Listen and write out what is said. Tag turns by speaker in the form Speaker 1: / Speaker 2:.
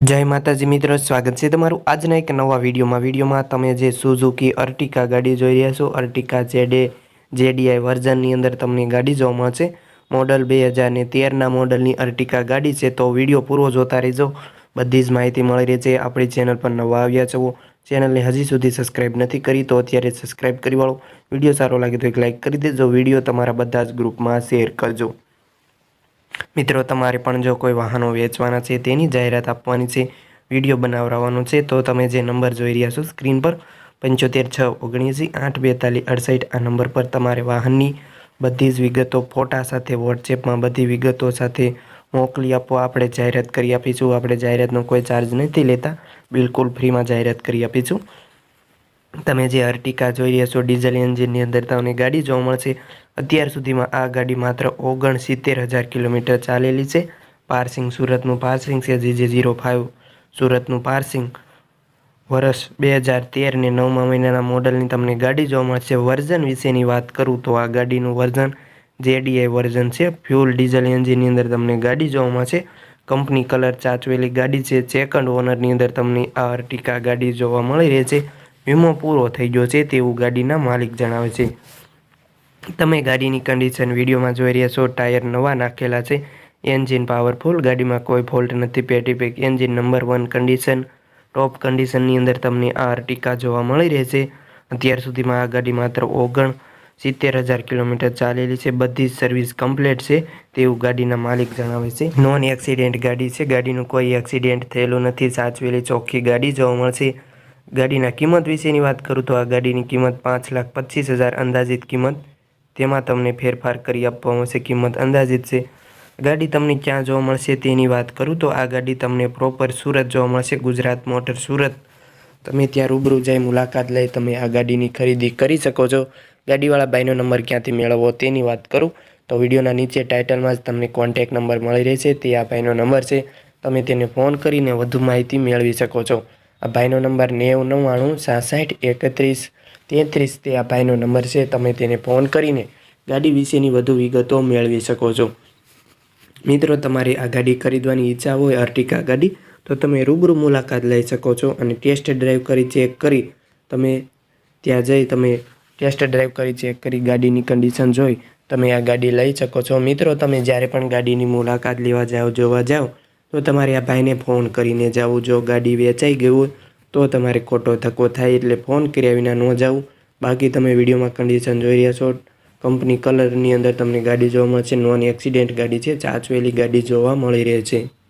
Speaker 1: જય માતાજી મિત્રો, સ્વાગત છે તમારું આજના એક નવા વિડીયોમાં. વિડીયોમાં તમે જે સુઝુકી અર્ટિકા ગાડી જોઈ રહ્યા છો અર્ટિકા જેડે જેડીઆઈ વર્ઝનની અંદર તમને ગાડી જોવા મળશે. મોડલ બે હજાર ને તેરના મોડલની અર્ટિકા ગાડી છે, તો વીડિયો પૂરો જોતા રહેજો. બધી જ માહિતી મળી રહી છે આપણી ચેનલ પર નવા આવ્યા છો, ચેનલને હજી સુધી સબસ્ક્રાઇબ નથી કરી, તો અત્યારે સબસ્ક્રાઇબ કરી વાળો. વીડિયો સારો લાગે તો એક લાઇક કરી દેજો. વીડિયો તમારા બધા જ ગ્રુપમાં શેર કરજો. મિત્રો, તમારે પણ જો કોઈ વાહનો વેચવાના છે, તેની જાહેરાત આપવાની છે, વીડિયો બનાવવાનો છે, તો તમે જે નંબર જોઈ રહ્યા છો, સ્ક્રીન પર પંચોતેર છ ઓગણએંસી આઠ બેતાલીસ અડસઠ, આ નંબર પર તમારે વાહનની બધી જ વિગતો, ફોટા સાથે, વોટ્સએપમાં બધી વિગતો સાથે મોકલી આપો. આપણે જાહેરાત કરી આપીશું. આપણે જાહેરાતનો કોઈ ચાર્જ નથી લેતા. બિલકુલ ફ્રીમાં જાહેરાત કરી આપીશું. તમે જે અર્ટિકા જોઈ રહ્યા છો, ડીઝલ એન્જિનની અંદર તમને ગાડી જોવા મળશે. અત્યાર સુધીમાં આ ગાડી માત્ર ઓગણસિત્તેર હજાર કિલોમીટર ચાલેલી છે. પાર્સિંગ સુરતનું પાર્સિંગ છે જીજે ઝીરો ફાઇવ સુરતનું પાર્સિંગ. વર્ષ બે હજાર તેર ને નવમા મહિનાના મોડલની તમને ગાડી જોવા મળશે. વર્ઝન વિશેની વાત કરું તો આ ગાડીનું વર્ઝન જેડીઆઈ વર્ઝન છે. ફ્યુલ ડીઝલ એન્જિનની અંદર તમને ગાડી જોવા મળશે. કંપની કલર ચાચવેલી ગાડી છે. સેકન્ડ ઓનરની અંદર તમને આ અર્ટિકા ગાડી જોવા મળી રહે છે. વીમો પૂરો થઈ ગયો છે તેવું ગાડીના માલિક જણાવે છે. તમે ગાડીની કન્ડિશન વિડીયોમાં જોઈ રહ્યા છો, ટાયર નવા નાખેલા છે એન્જિન પાવરફુલ ગાડીમાં કોઈ ફોલ્ટ નથી, પેટી pack engine number one condition top કન્ડિશનની અંદર તમને આ અર્ટિકા જોવા મળી રહેશે. અત્યાર સુધીમાં આ ગાડી માત્ર ઓગણ સિત્તેર હજાર કિલોમીટર ચાલેલી છે, બધી જ સર્વિસ કમ્પ્લીટ છે, તેવું ગાડીના માલિક જણાવે છે. નોન એક્સિડેન્ટ ગાડી છે, ગાડીનું કોઈ એક્સિડેન્ટ થયેલું નથી, સાચવેલી ચોખ્ખી ગાડી જોવા મળશે. ગાડીના કિંમત વિશેની વાત કરું તો આ ગાડીની કિંમત પાંચ લાખ પચીસ હજાર અંદાજિત કિંમત તેમાં તમને ફેરફાર કરી આપવામાં આવશે કિંમત અંદાજિત છે. ગાડી તમને ક્યાં જોવા મળશે તેની વાત કરું તો આ ગાડી તમને પ્રોપર સુરત જોવા મળશે, ગુજરાત મોટર સુરત. તમે ત્યાં રૂબરૂ જઈ મુલાકાત લઈ તમે આ ગાડીની ખરીદી કરી શકો છો. ગાડીવાળા ભાઈનો નંબર ક્યાંથી મેળવવો તેની વાત કરું તો વિડીયોના નીચે ટાઇટલમાં જ તમને કોન્ટેક નંબર મળી રહેશે, તે આ ભાઈનો નંબર છે. તમે તેને ફોન કરીને વધુ માહિતી મેળવી શકો છો. આ ભાઈનો નંબર નેવું નવ્વાણું સાસઠ એકત્રીસ તેત્રીસ તે આ ભાઈનો નંબર છે, તમે તેને ફોન કરીને ગાડી વિશેની વધુ વિગતો મેળવી શકો છો. મિત્રો, તમારે આ ગાડી ખરીદવાની ઈચ્છા હોય અર્ટિકા ગાડી, તો તમે રૂબરૂ મુલાકાત લઈ શકો છો અને ટેસ્ટ ડ્રાઈવ કરી ચેક કરી તમે ત્યાં જઈ તમે ટેસ્ટ ડ્રાઈવ કરી ચેક કરી ગાડીની કન્ડિશન જોઈ તમે આ ગાડી લઈ શકો છો. મિત્રો, તમે જ્યારે પણ ગાડીની મુલાકાત લેવા જાઓ જોવા જાઓ તો તમારે આ ભાઈને ફોન કરીને જાવું જો ગાડી વેચાઈ ગઈ હોય તો તમારે ખોટો ધક્કો થાય એટલે ફોન કર્યા વિના ન જાવ બાકી તમે વિડીયોમાં કન્ડિશન જોઈ રહ્યા છો. કંપની કલરની અંદર તમને ગાડી જોવા મળશે. નોન એક્સિડેન્ટ ગાડી છે. ચાચવેલી ગાડી જોવા મળી રહે છે.